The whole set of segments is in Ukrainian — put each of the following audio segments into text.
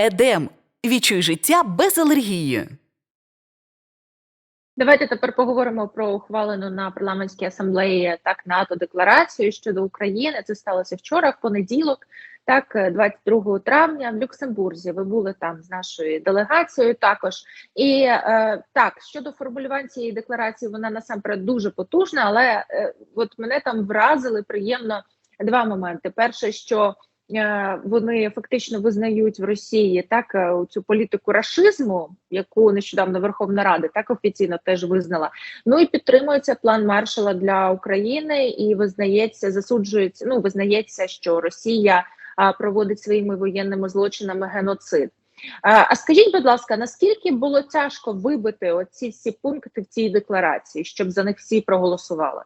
Едем. Відчуй життя без алергії. Давайте тепер поговоримо про ухвалену на парламентській асамблеї так НАТО декларацію щодо України. Це сталося вчора, в понеділок, так, е, 22 травня в Люксембурзі. Ви були там з нашою делегацією також. І е, так, щодо формулювань цієї декларації, вона насамперед дуже потужна, але е, от мене там вразили приємно два моменти: перше, що е, вони фактично визнають в Росії так е, цю політику рашизму, яку нещодавно Верховна Рада так офіційно теж визнала. Ну і підтримується план Маршала для України, і визнається, засуджується. Ну визнається, що Росія проводить своїми воєнними злочинами геноцид. А, а скажіть, будь ласка, наскільки було тяжко вибити оці всі пункти в цій декларації, щоб за них всі проголосували?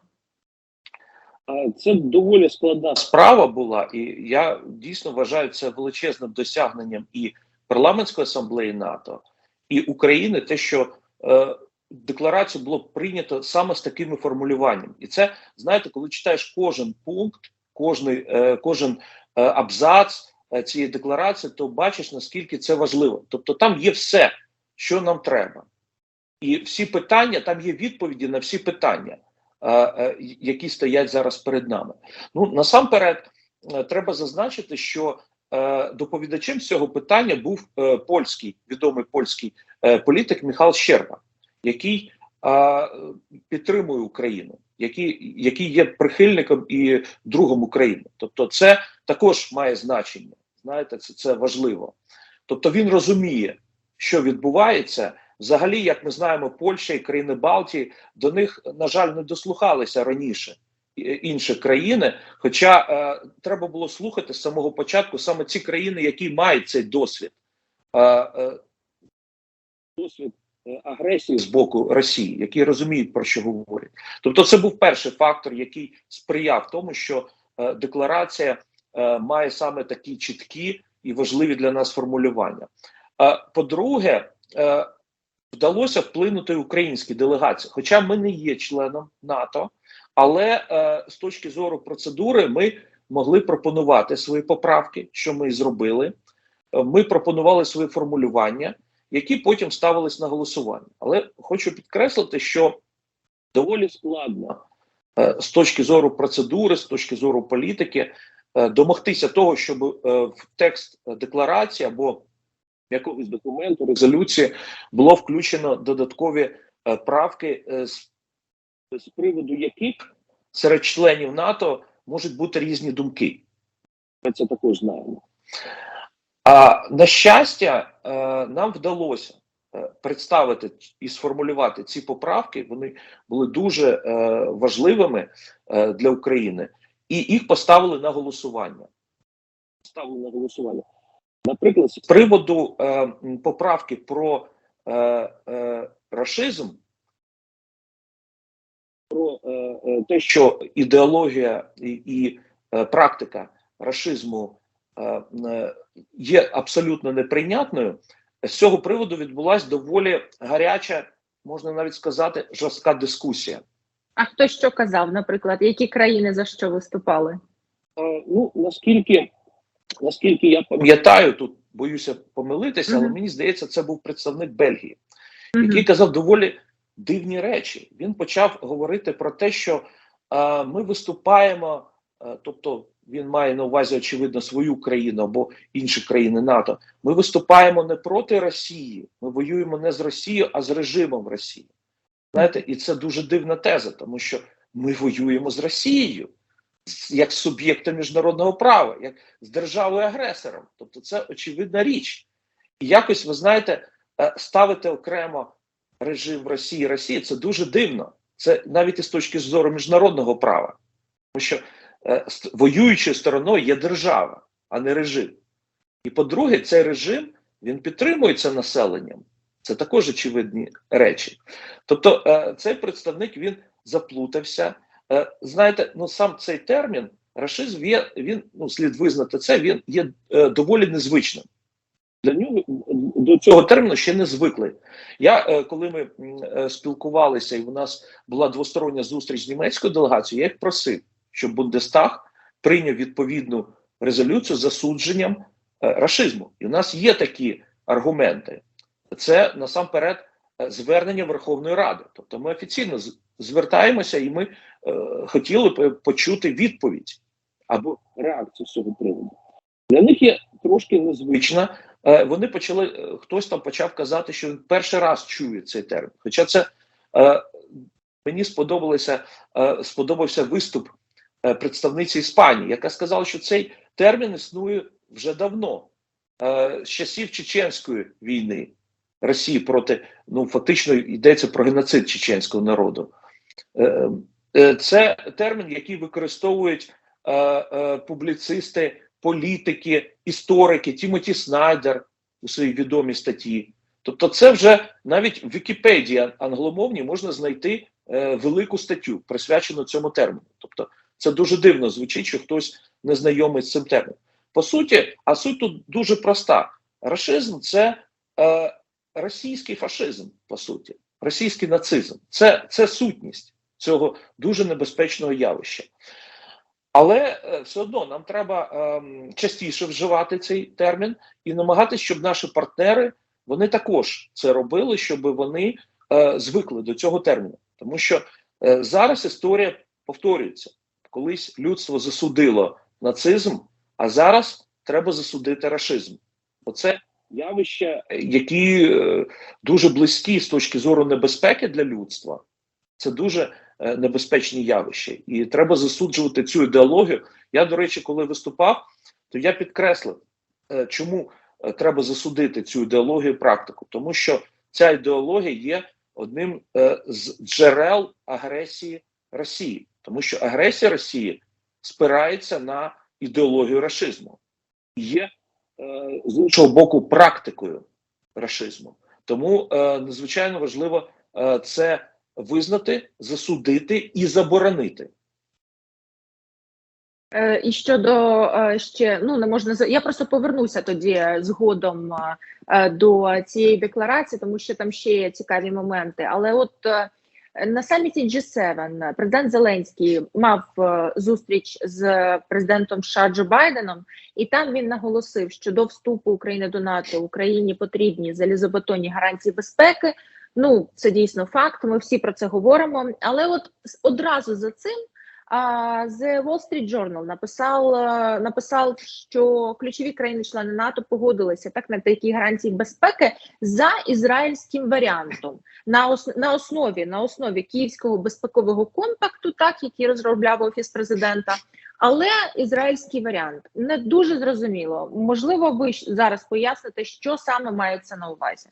Це доволі складна справа була, і я дійсно вважаю це величезним досягненням і парламентської асамблеї НАТО, і України, те, що е, декларацію було прийнято саме з такими формулюваннями. І це знаєте, коли читаєш кожен пункт, кожний, е, кожен е, абзац е, цієї декларації, то бачиш наскільки це важливо. Тобто, там є все, що нам треба, і всі питання, там є відповіді на всі питання. Е, які стоять зараз перед нами. Ну насамперед, е, треба зазначити, що е, доповідачем цього питання був польський відомий польський політик Михайло Щерба, який підтримує Україну, який, який є прихильником і другом України. Тобто, це також має значення. Знаєте, це, це важливо. Тобто він розуміє, що відбувається. Взагалі, як ми знаємо, Польща і країни Балтії до них, на жаль, не дослухалися раніше інші країни. Хоча е, треба було слухати з самого початку саме ці країни, які мають цей досвід, е, е, досвід е, агресії з боку Росії, які розуміють про що говорять. Тобто, це був перший фактор, який сприяв тому, що е, декларація е, має саме такі чіткі і важливі для нас формулювання. Е, по-друге, е, вдалося вплинути українській делегації, хоча ми не є членом НАТО, але е, з точки зору процедури ми могли пропонувати свої поправки, що ми і зробили. Е, Ми пропонували свої формулювання, які потім ставились на голосування. Але хочу підкреслити, що доволі складно е, з точки зору процедури, з точки зору політики, е, домогтися того, щоб е, в текст декларації або якогось документу, резолюції було включено додаткові е, правки, е, з, з приводу яких серед членів НАТО можуть бути різні думки. Ми це також знаємо. А на щастя, е, нам вдалося представити і сформулювати ці поправки. Вони були дуже важливими для України, і їх поставили на голосування. Поставили на голосування. Наприклад, з приводу е, поправки про е, е, рашизм, про е, е, те, що ідеологія і, і е, практика рашизму е, е, є абсолютно неприйнятною, з цього приводу відбулася доволі гаряча, можна навіть сказати, жорстка дискусія. А хто що казав, наприклад, які країни за що виступали? Е, ну, наскільки, наскільки я пам'ятаю, тут боюся помилитися, але мені здається, це був представник Бельгії. Який казав доволі дивні речі. Він почав говорити про те, що е, ми виступаємо, е, тобто він має на увазі, очевидно, свою країну або інші країни НАТО. Ми виступаємо не проти Росії, ми воюємо не з Росією, а з режимом Росії. Знаєте, і це дуже дивна теза, тому що ми воюємо з Росією як з суб'єктом міжнародного права, як з державою агресором. Тобто, це очевидна річ. І якось ви знаєте, е, ставити окремо режим Росії Росії це дуже дивно. Це навіть із точки зору міжнародного права, тому що е, воюючою стороною є держава, а не режим. І по-друге, цей режим він підтримується населенням. Це також очевидні речі. Тобто, е, цей представник він заплутався. Е, знаєте, ну сам цей термін рашизм є, він ну слід визнати це. Він є е, доволі незвичним. Для нього до цього терміну ще не звикли. Я е, коли ми спілкувалися, і у нас була двостороння зустріч з німецькою делегацією, я їх просив, щоб Бундестаг прийняв відповідну резолюцію з засудженням рашизму. І у нас є такі аргументи. Це насамперед е, звернення Верховної Ради. Тобто ми офіційно звертаємося, і ми е, хотіли б почути відповідь або реакцію з цього приводу. Для них є трошки незвична. Е, вони почали, е, хтось там почав казати, що він перший раз чує цей термін. Хоча це е, мені сподобалося, е, сподобався виступ е, представниці Іспанії, яка сказала, що цей термін існує вже давно, е, з часів Чеченської війни Росії проти, ну фактично йдеться про геноцид чеченського народу. Е, е, Це термін, який використовують е, публіцисти, політики, історики, Тімоті Снайдер у своїй відомій статті. Тобто, це вже навіть в Вікіпедії англомовній можна знайти велику статтю, присвячену цьому терміну. Тобто, це дуже дивно звучить, що хтось не знайомий з цим терміном. По суті, а суть тут дуже проста: рашизм це російський фашизм, по суті, російський нацизм. Це, це сутність цього дуже небезпечного явища. Але е, все одно нам треба ем, частіше вживати цей термін і намагатися, щоб наші партнери вони також це робили, щоб вони е, звикли до цього терміну. Тому що е, зараз історія повторюється. Колись людство засудило нацизм, а зараз треба засудити рашизм. Оце явища, які е, дуже близькі з точки зору небезпеки для людства. Це дуже е, небезпечні явища, і треба засуджувати цю ідеологію. Я, до речі, коли виступав, то я підкреслив, е, чому треба засудити цю ідеологію практику, тому що ця ідеологія є одним з джерел агресії Росії, тому що агресія Росії спирається на ідеологію рашизму, є з іншого боку практикою рашизму. Тому е, надзвичайно важливо е, це визнати, засудити і заборонити. Е, І щодо е, ще ну не можна я просто повернуся тоді згодом е, е, до цієї декларації, тому що там ще є цікаві моменти. Але от е, на саміті G7 президент Зеленський мав е, зустріч з президентом США Джо Байденом, і там він наголосив, що до вступу України до НАТО Україні потрібні залізобетонні гарантії безпеки. Ну це дійсно факт. Ми всі про це говоримо. Але от одразу за цим. The Wall Street Journal написав, е, написав, що ключові країни-члени НАТО погодилися так на такі гарантії безпеки за ізраїльським варіантом на ос, на основі на основі Київського безпекового компакту, так який розробляв офіс президента. Але ізраїльський варіант не дуже зрозуміло. Можливо, ви зараз поясните, що саме мається на увазі.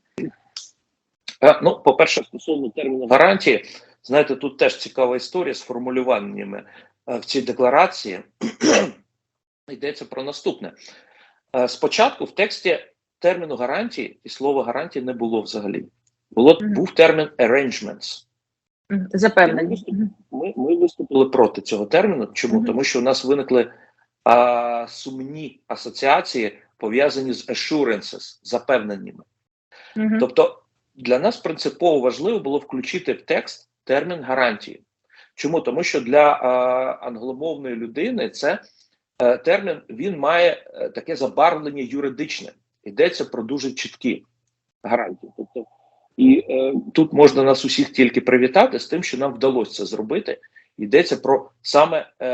Е, Ну, по-перше, стосовно терміну гарантії, знаєте, тут теж цікава історія з формулюваннями е, в цій декларації. Йдеться про наступне. Е, Спочатку в тексті терміну гарантії і слова гарантії не було взагалі. Було, Мгм. Був термін arrangements. Запевнені. Ми, ми виступили проти цього терміну. Чому? Мгм. Тому що у нас виникли а, сумні асоціації, пов'язані з assurances, запевненнями. Мгм. Тобто для нас принципово важливо було включити в текст термін гарантії. Чому? Тому що для е, англомовної людини це е, термін він має е, таке забарвлення юридичне. Йдеться про дуже чіткі гарантії. Тобто, і е, тут можна нас усіх тільки привітати з тим, що нам вдалося це зробити. Йдеться про саме е,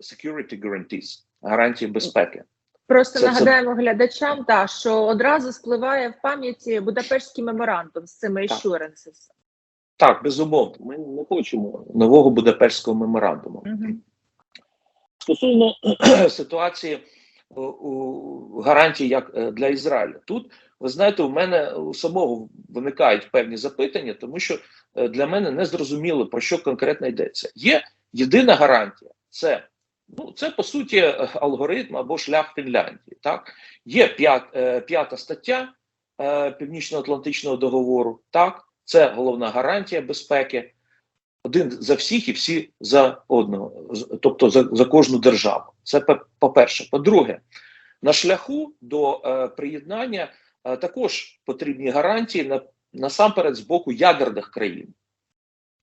security guarantees, гарантії безпеки. Просто Це- це- нагадаємо глядачам, та що одразу спливає в пам'яті Будапештський меморандум з цими Так. Так, безумовно, ми не хочемо нового Будапештського меморандуму. Мгм. Стосовно ситуації у, у гарантій як е, для Ізраїля, тут ви знаєте, у мене у самого виникають певні запитання, тому що е, для мене не зрозуміло про що конкретно йдеться. Є єдина гарантія, це ну це по суті е, алгоритм або шлях Фінляндії. Так є п'ят, е, п'ята стаття е, Північно-Атлантичного договору. Так, це головна гарантія безпеки один за всіх і всі за одного, тобто за, за кожну державу. Це по- по-перше. По-друге, на шляху до е, приєднання е, також потрібні гарантії на, насамперед з боку ядерних країн.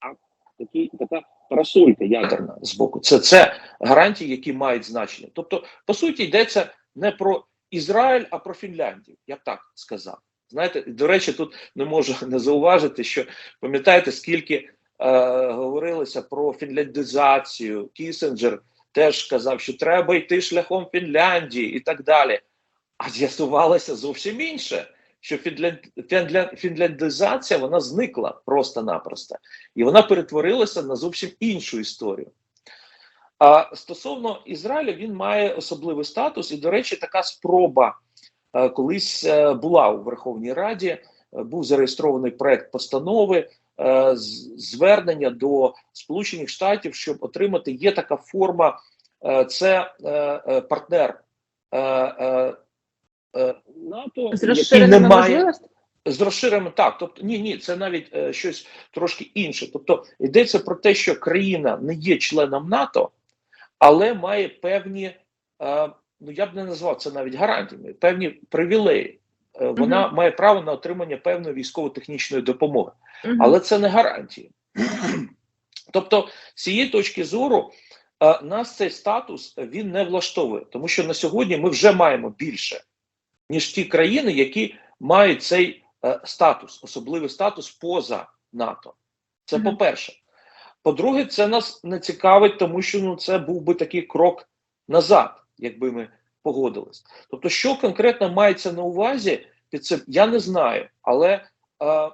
Так, такі, така парасолька ядерна з боку. Це, це гарантії, які мають значення. Тобто, по суті, йдеться не про Ізраїль, а про Фінляндію. Я б так сказав. Знаєте, до речі, тут не можу не зауважити, що пам'ятаєте, скільки е, говорилося про фінляндизацію. Кісінджер теж сказав, що треба йти шляхом Фінляндії і так далі. А з'ясувалося зовсім інше. Що фінлянд... фінля- фінляндизація вона зникла просто-напросто, і вона перетворилася на зовсім іншу історію. А стосовно Ізраїля, він має особливий статус, і, до речі, така спроба колись е, була у Верховній Раді. е, Був зареєстрований проект постанови е, звернення до Сполучених Штатів, щоб отримати є така форма, е, це е, е, партнер е, е, е, НАТО, З розширеними можливостями? з розширеним так, тобто ні, ні, це навіть е, щось трошки інше. Тобто йдеться про те, що країна не є членом НАТО, але має певні, е, ну я б не назвав це навіть гарантіями, певні привілеї. Е, вона має право на отримання певної військово-технічної допомоги, Мгм. але це не гарантії. тобто, з цієї точки зору. е, Нас цей статус е, він не влаштовує, тому що на сьогодні ми вже маємо більше, ніж ті країни, які мають цей статус, особливий статус поза НАТО. Це Мгм. по-перше. По-друге, це нас не цікавить, тому що ну, це був би такий крок назад, якби ми погодились. Тобто, що конкретно мається на увазі під цим, я не знаю, але, е,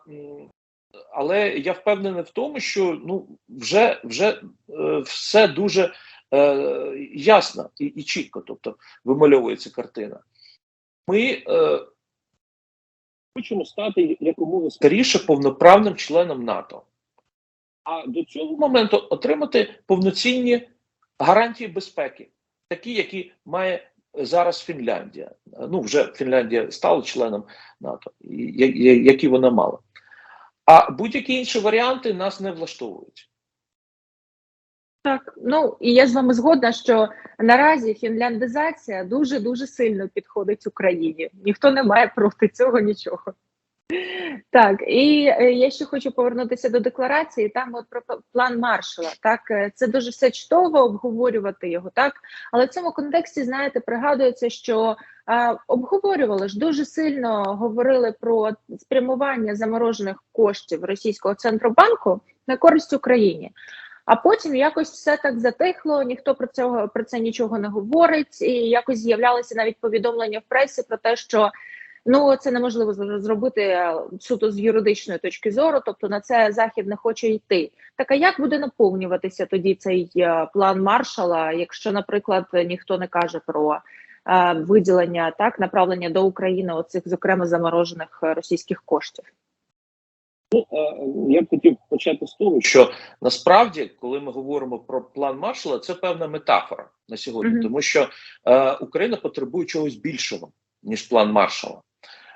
але я впевнений в тому, що ну, вже, вже е, все дуже е, ясно і, і чітко, тобто вимальовується картина. Ми е, хочемо стати якомога скоріше повноправним членом НАТО. А до цього моменту отримати повноцінні гарантії безпеки, такі, які має зараз Фінляндія. Ну, вже Фінляндія стала членом НАТО, які вона мала. А будь-які інші варіанти нас не влаштовують. Так, ну і я з вами згодна, що наразі фінляндизація дуже дуже сильно підходить Україні. Ніхто не має проти цього нічого. Так, і е, я ще хочу повернутися до декларації. Там от про план маршала. Так, е, це дуже все чудово обговорювати його, так. Але в цьому контексті, знаєте, пригадується, що е, обговорювали ж дуже сильно говорили про спрямування заморожених коштів російського центробанку на користь Україні. А потім якось все так затихло, ніхто про цього про це нічого не говорить, і якось з'являлися навіть повідомлення в пресі про те, що ну це неможливо зробити е, суто з юридичної точки зору, тобто на це захід не хоче йти. Так а як буде наповнюватися тоді цей е, план маршала, якщо, наприклад, ніхто не каже про е, виділення так направлення до України оцих зокрема заморожених російських коштів? Ну, я б хотів почати з того, що насправді, коли ми говоримо про план Маршала, це певна метафора на сьогодні, Мгм. тому що е, Україна потребує чогось більшого ніж план Маршала.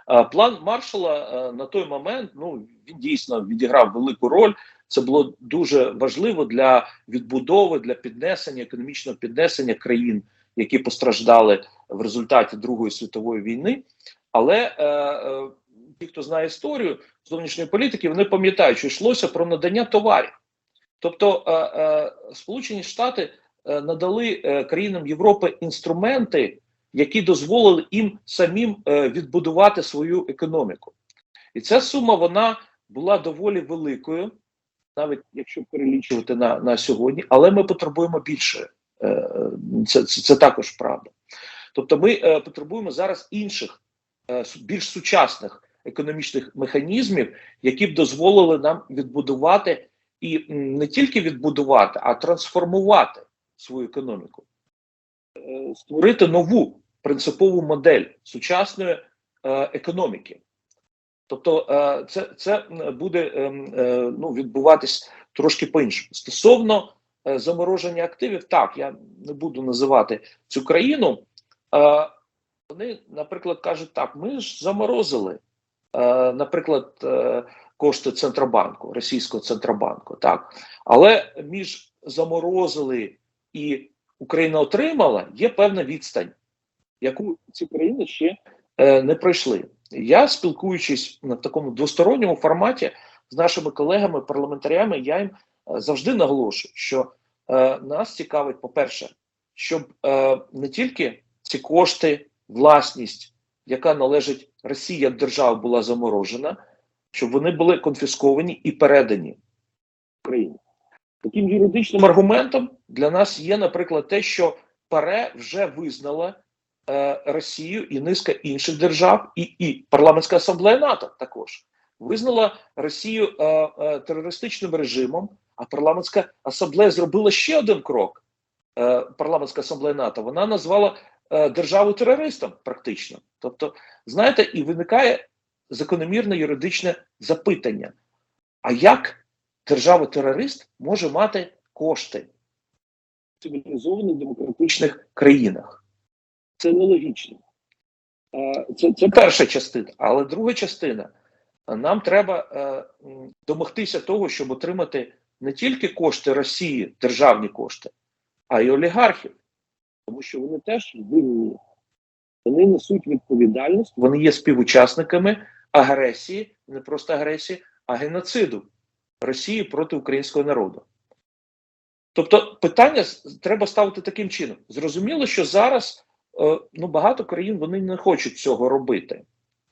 Е, план Маршала е, на той момент ну він дійсно відіграв велику роль. Це було дуже важливо для відбудови, для піднесення економічного піднесення країн, які постраждали в результаті Другої світової війни. Але е, е, ті, хто знає історію зовнішньої політики, вони пам'ятають, що йшлося про надання товарів. Тобто, е, е, Сполучені Штати е, надали країнам Європи інструменти, які дозволили їм самим е, відбудувати свою економіку. І ця сума вона була доволі великою, навіть якщо перелічувати на, на сьогодні, але ми потребуємо більше. Е, Це, це, це також правда. Тобто, ми е, потребуємо зараз інших, більш сучасних економічних механізмів, які б дозволили нам відбудувати і не тільки відбудувати, а трансформувати свою економіку, створити нову принципову модель сучасної е, економіки. Тобто е, це, це буде е, ну, відбуватись трошки по-іншому. Стосовно е, замороження активів, так, я не буду називати цю країну. Вони, наприклад, кажуть, так, ми ж заморозили, наприклад, кошти Центробанку, російського Центробанку, так. Але між заморозили і Україна отримала, є певна відстань, яку ці країни ще е, не пройшли. Я, спілкуючись на такому двосторонньому форматі з нашими колегами, парламентарями, я їм е, завжди наголошую, що е, нас цікавить, по-перше, щоб не тільки ці кошти власність, яка належить Росії як держава, була заморожена, щоб вони були конфісковані і передані Україні. Таким юридичним аргументом для нас є, наприклад, те, що ПАРЕ вже визнала е, Росію і низка інших держав, і, і парламентська асамблея НАТО також визнала Росію е, е, терористичним режимом. А парламентська асамблея зробила ще один крок. Е, парламентська асамблея НАТО вона назвала е, державу терористом, практично. Тобто, знаєте, і виникає закономірне юридичне запитання: а як держава-терорист може мати кошти в цивілізованих демократичних країнах? Це нелогічно. Це, це перша частина, але друга частина. Нам треба е, домогтися того, щоб отримати не тільки кошти Росії, державні кошти, а й олігархів, тому що вони теж винні. Вони несуть відповідальність, вони є співучасниками агресії, не просто агресії, а геноциду Росії проти українського народу. Тобто питання треба ставити таким чином. Зрозуміло, що зараз е, ну, багато країн вони не хочуть цього робити.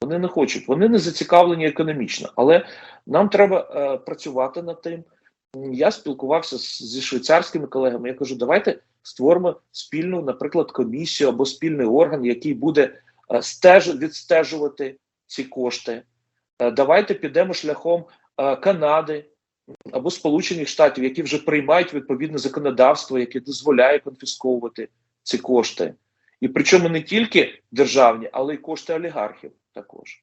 Вони не хочуть, вони не зацікавлені економічно, але нам треба е, працювати над тим. Я спілкувався зі швейцарськими колегами. Я кажу, давайте створимо спільну, наприклад, комісію або спільний орган, який буде е, стеж, відстежувати ці кошти. Давайте підемо шляхом Канади або Сполучених Штатів, які вже приймають відповідне законодавство, яке дозволяє конфісковувати ці кошти. І причому не тільки державні, але й кошти олігархів також.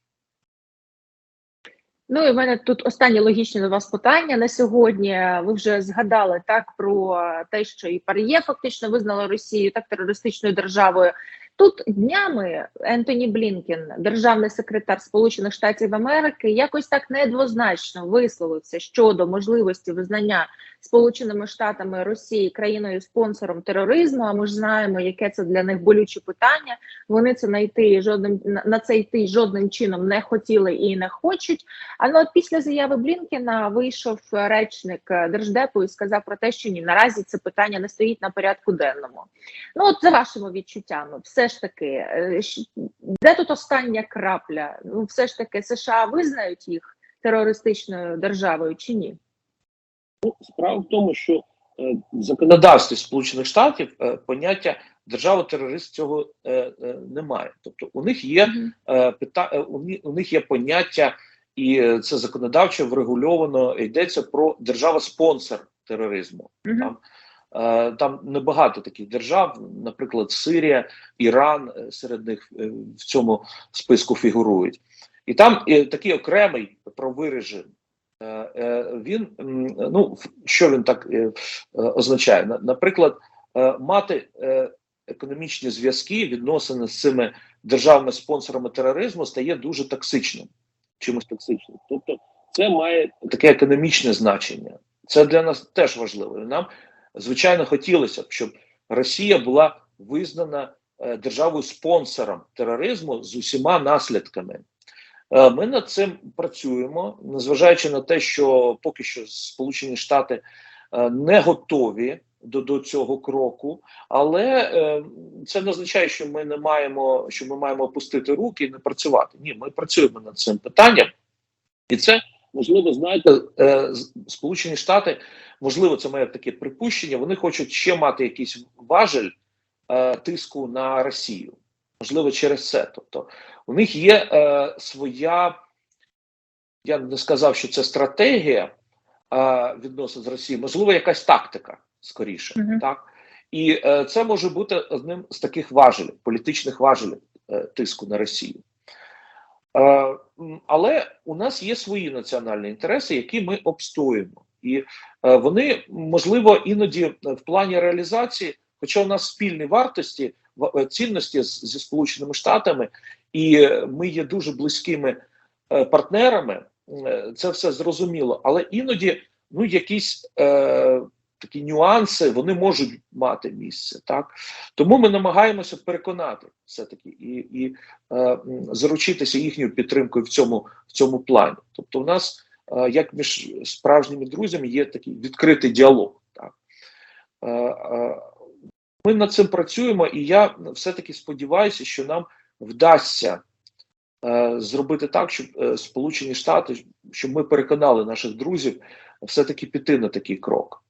Ну і в мене тут останнє логічне до вас питання на сьогодні. Ви вже згадали так про те, що і ПАРЄ фактично визнала Росію так терористичною державою. Тут днями Ентоні Блінкен, державний секретар Сполучених Штатів Америки, якось так недвозначно висловився щодо можливості визнання Сполученими Штатами Росії країною спонсором тероризму. А ми ж знаємо, яке це для них болюче питання. Вони це знайти жодним на це йти жодним чином не хотіли і не хочуть. А ну от після заяви Блінкена вийшов речник держдепу і сказав про те, що ні, наразі це питання не стоїть на порядку денному. Ну от за вашими відчуттями, все ж таки, е, де тут остання крапля? Ну, все ж таки, США визнають їх терористичною державою чи ні? Ну, Справа в тому, що е, в законодавстві Сполучених Штатів е, поняття держава-терорист цього е, е, немає. Тобто у них є е, пита, е, у, них є поняття, і це законодавчо врегульовано. Йдеться про держава-спонсор тероризму. Мгм. Там, е, там небагато таких держав, наприклад, Сирія, Іран е, серед них е, в цьому списку фігурують. І там е, такий окремий правовий. Е, е, Він ну що він так е, е, означає? Наприклад, е, мати е, економічні зв'язки, відносини з цими державними спонсорами тероризму стає дуже токсичним. Чимось токсичним. Тобто, це має таке економічне значення. Це для нас теж важливо. Нам звичайно хотілося б, щоб Росія була визнана е, державою спонсором тероризму з усіма наслідками. Е, Ми над цим працюємо, незважаючи на те, що поки що Сполучені Штати е, не готові до, до цього кроку, але це не означає, що ми не маємо, що ми маємо опустити руки і не працювати. Ні, ми працюємо над цим питанням, і це можливо, знаєте, е, Сполучені Штати, можливо, це моє таке припущення. Вони хочуть ще мати якийсь важель е, тиску на Росію. Можливо, через це. Тобто, у них є е, своя, я не сказав, що це стратегія відносно з Росією, можливо, якась тактика скоріше. Мгм. Так? І це може бути одним з таких важелів, політичних важелів тиску на Росію. Е, але у нас є свої національні інтереси, які ми обстоюємо. І е, вони, можливо, іноді в плані реалізації, хоча у нас спільні вартості, е, цінності зі Сполученими Штатами, і ми є дуже близькими партнерами, це все зрозуміло. Але іноді ну, якісь такі нюанси вони можуть мати місце. Так? Тому ми намагаємося переконати все-таки і, і е, заручитися їхньою підтримкою в цьому, в цьому плані. Тобто, у нас, е, як між справжніми друзями, є такий відкритий діалог. Так? Е, е, ми над цим працюємо, і я все-таки сподіваюся, що нам вдасться е, зробити так, щоб е, Сполучені Штати, щоб ми переконали наших друзів все-таки піти на такий крок.